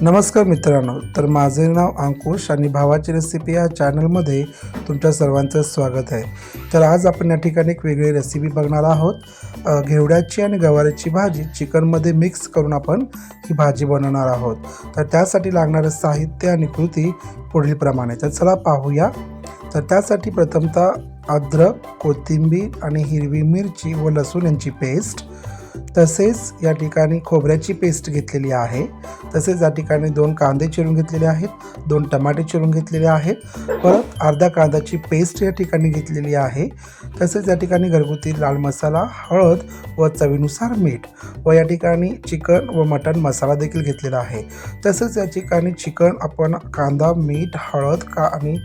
नमस्कार मित्रांनो तर माझे नाव अंकुश आणि भावाची रेसिपी या चॅनलमध्ये तुमच्या सर्वांचं स्वागत आहे. तर आज आपण या ठिकाणी एक वेगळी रेसिपी बघणार आहोत. घेवड्याची आणि गवारीची भाजी चिकनमध्ये मिक्स करून आपण ही भाजी बनवणार आहोत. तर त्यासाठी लागणारं साहित्य आणि कृती पुढीलप्रमाणे. तर चला पाहूया. तर त्यासाठी प्रथमतः अद्रक कोथिंबीर आणि हिरवी मिरची व लसूण यांची पेस्ट तसेच या ठिकाणी खोबऱ्याची पेस्ट घेतलेली आहे. तसेच या ठिकाणी दोन कांदे चिरून घेतलेले आहेत दोन टमाटे चिरून घेतलेले आहेत. परत अर्धा कांद्याची पेस्ट या ठिकाणी घेतलेली आहे. तसेच या ठिकाणी घरगुती लाल मसाला हळद व चवीनुसार मीठ व या ठिकाणी चिकन व मटण मसाला देखील घेतलेला आहे. तसेच या ठिकाणी चिकन आपण कांदा मीठ हळद का आणि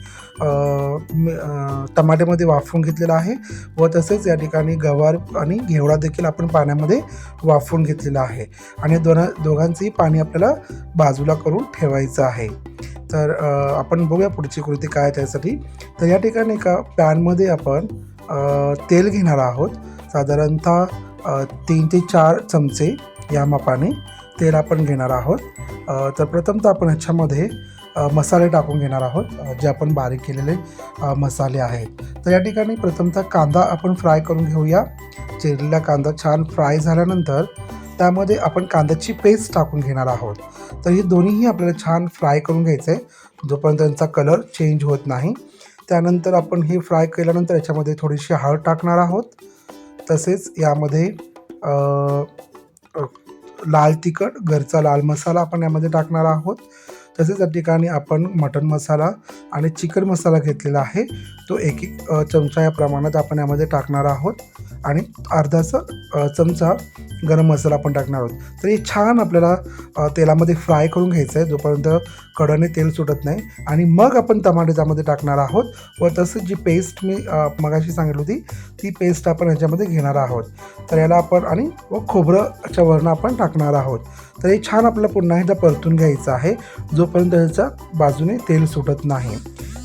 टमाट्यामध्ये वाफवून घेतलेला आहे व तसेच या ठिकाणी गवार आणि घेवडा देखील आपण पाण्यामध्ये वाफवून घेतलेलं आहे. आणि दोन दोघांचंही पाणी आपल्याला बाजूला करून ठेवायचं आहे. तर आपण बघूया पुढची कृती काय त्यासाठी. तर या ठिकाणी एका पॅनमध्ये आपण तेल घेणार आहोत. साधारणतः तीन ते चार चमचे या मापाने तेल आपण घेणार आहोत. तर प्रथमतः आपण ह्याच्यामध्ये मसाले टाकून घेणार आहोत जे आपण बारीक केलेले मसाले आहेत. तर या ठिकाणी प्रथमतः कांदा आपण फ्राय करून घेऊया. चिरलेला कांदा छान फ्राय झाल्यानंतर त्यामध्ये आपण कांद्याची पेस्ट टाकून घेणार आहोत. तर हे दोन्हीही आपल्याला छान फ्राय करून घ्यायचं आहे जोपर्यंत त्यांचा कलर चेंज होत नाही त्यानंतर आपण हे फ्राय केल्यानंतर याच्यामध्ये थोडीशी हळद टाकणार आहोत. तसेच यामध्ये लाल तिखट घरचा लाल मसाला आपण यामध्ये टाकणार आहोत. तसेच या ठिकाणी आपण मटन मसाला आणि चिकन मसाला घेतलेला आहे. तो एक एक चमचा या प्रमाणात आपण यामध्ये टाकणार आहोत. आणि अर्धाचा चमचा गरम मसाला आपण टाकणार आहोत. तर हे छान आपल्याला तेलामध्ये फ्राय करून घ्यायचं आहे. जोपर्यंत कडाने तेल सुटत नाही. आणि मग आपण टमाटे त्यामध्ये टाकणार आहोत व तसंच जी पेस्ट मी मगाशी सांगितली होती ती पेस्ट आपण ह्याच्यामध्ये घेणार आहोत. तर याला आपण आणि व खोबरंच्या वरनं आपण टाकणार आहोत. तर हे छान आपल्याला पुन्हा एकदा परतून घ्यायचं आहे. जो जोपर्यंत ह्याच्या बाजूने तेल सुटत नाही.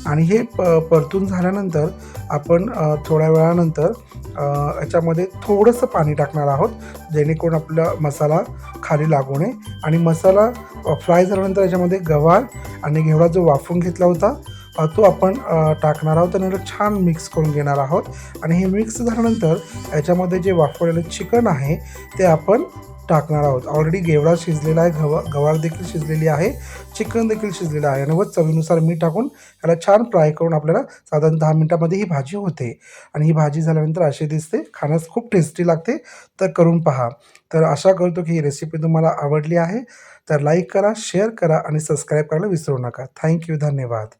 आणि हे प परतून झाल्यानंतर आपण थोड्या वेळानंतर याच्यामध्ये थोडंसं पाणी टाकणार आहोत जेणेकरून आपला मसाला खाली लागू नये. आणि मसाला फ्राय झाल्यानंतर याच्यामध्ये गवार आणि घेवडा जो वाफून घेतला होता तो आपण टाकणार आहोत आणि याला छान मिक्स करून घेणार आहोत. आणि हे मिक्स झाल्यानंतर याच्यामध्ये जे वाफवलेलं चिकन आहे ते आपण टाकणार आहोत. ऑलरेडी गेवडा शिजलेला आहे गवा गवार देखील शिजलेली आहे चिकन देखील शिजलेलं आहे. आणि व चवीनुसार मीठ टाकून याला छान फ्राय करून आपल्याला साधारण दहा मिनटामध्ये ही भाजी होते. आणि ही भाजी झाल्यानंतर अशी दिसते खाण्यास खूप टेस्टी लागते. तर करून पहा. तर आशा करतो की ही रेसिपी तुम्हाला आवडली आहे. तर लाईक करा शेअर करा आणि सबस्क्राईब करायला विसरू नका. थँक्यू धन्यवाद.